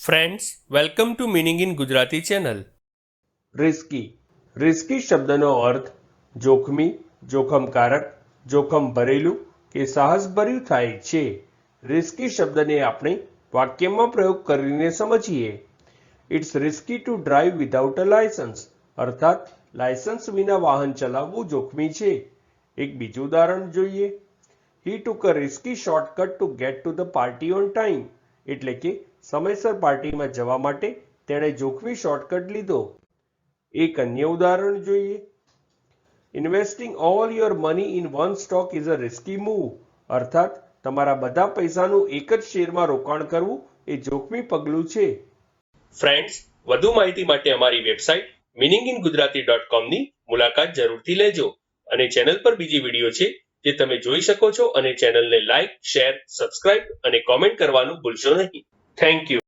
Friends welcome to meaning in Gujarati channel risky risky શબ્દનો અર્થ જોખમી જોખમકારક જોખમ ભરેલું કે સાહસભર્યું થાય છે રિસ્કી શબ્દને આપણે વાક્યમાં પ્રયોગ કરીને સમજીએ it's risky to drive without a license અર્થાત લાયસન્સ વિના વાહન ચલાવવું જોખમી છે એક બીજું ઉદાહરણ જોઈએ he took a risky shortcut to get to the party on time એટલે કે સમયસર પાર્ટીમાં જવા માટે તેણે જોખમી શોર્ટકટ લીધો. એક અન્ય ઉદાહરણ જોઈએ. Investing all your money in one stock is a risky move અર્થાત, તમારા બધા પૈસાનું એક જ શેરમાં રોકાણ કરવું એ જોખમી પગલું છે. ફ્રેન્ડ્સ વધુ માહિતી માટે અમારી website meaning in Gujarati dot કોમની મુલાકાત જરૂરથી લેજો. અને ચેનલ પર બીજી વીડિયો છે જે તમે જોઈ શકો છો અને ચેનલને લાઇક શેર સબસ્ક્રાઇબ અને કોમેન્ટ કરવાનું ભૂલશો નહીં. Thank you.